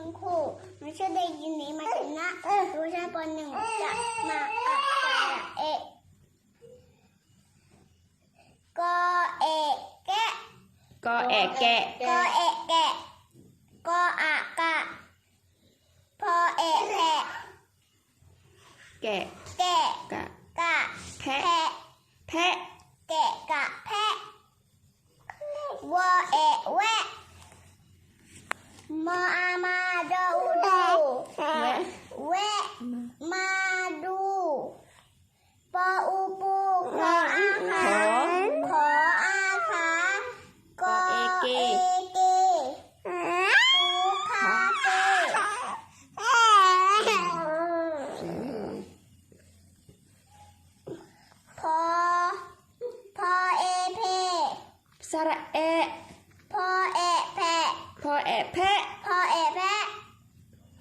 คุณครูไม่ใช่ได้ยินนี้มาถึงนะรู้ใช่ปหนึ่งจะมาอักษรเอะกอเอะแกะก็แอะแกะกอเอะแกะกออะกะพอเอะแพะแกะแกะกะกะแพะแพะแพะแกะกะแพะวอเอะแวะมออามาดออูดู แวะ แวะมาดูปออูปูขออาขา ขอ ขออาขากอเอเกปูคาเก พอ พอเอเพสระแอะพอเอะแพะพอแอะแพะ พอเอะแพะ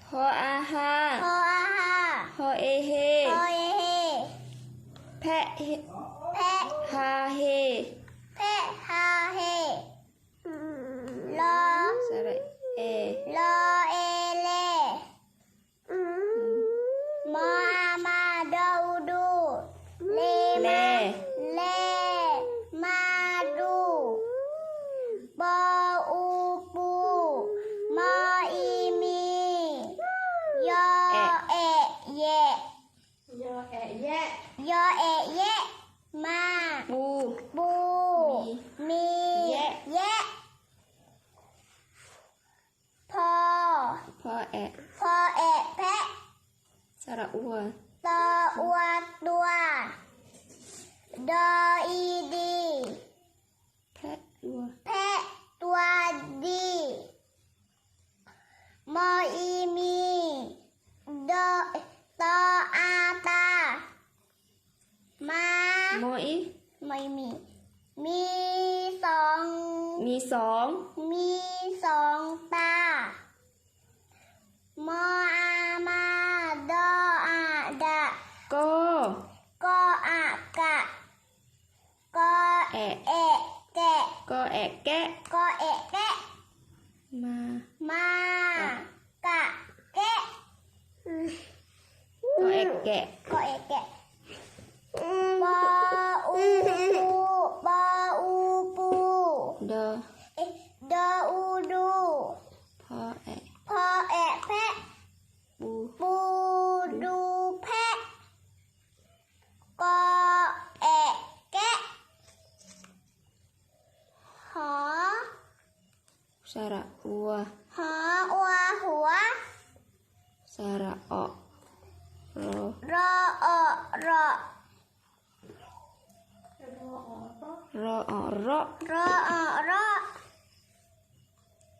พออาฮาพออาหาพอเอเฮ พอเอเฮ แพะเฮแพะฮาเฮ แพะฮาเฮลอสระเอลอเอเลมออามาดูดูเล เล มาเลมาดูบออูปูมออีมียอเอะเย ย อแอะแยะยอเอะเยะมาปูบูมีแยะแยะ พอ พอแอะ พอเอะแพะ สระอัว ตออวตัวดออีดี แพะอัว แพะตัวดีมออีมีดอตออาตา มา โมอีไม่มี มีสอง มีสอง มีสองตามออามาดออาดะก็กออากะกอแอะเอะแกะก็แอะแกะกอเอะแกะมามากะแกะก็แอะแกะ กอเอะแกะบออูปูบออูปู เดอ เอ๊ะดออูดู พอแอะ พอแอะแพะ ปู ปูดูแพะกอแอะแกะ หอสระอัวหออัวหัว สระออรอรอออรอรออรอรอออรอ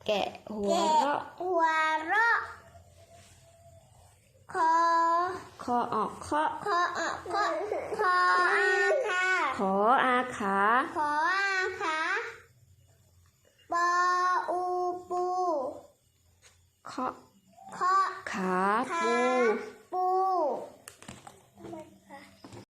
แกะหัวแกะเราะหัวรอคอคอออกคาะคอเออคอคออาคาขออาขาขออาขา เคาคาะขาปูปู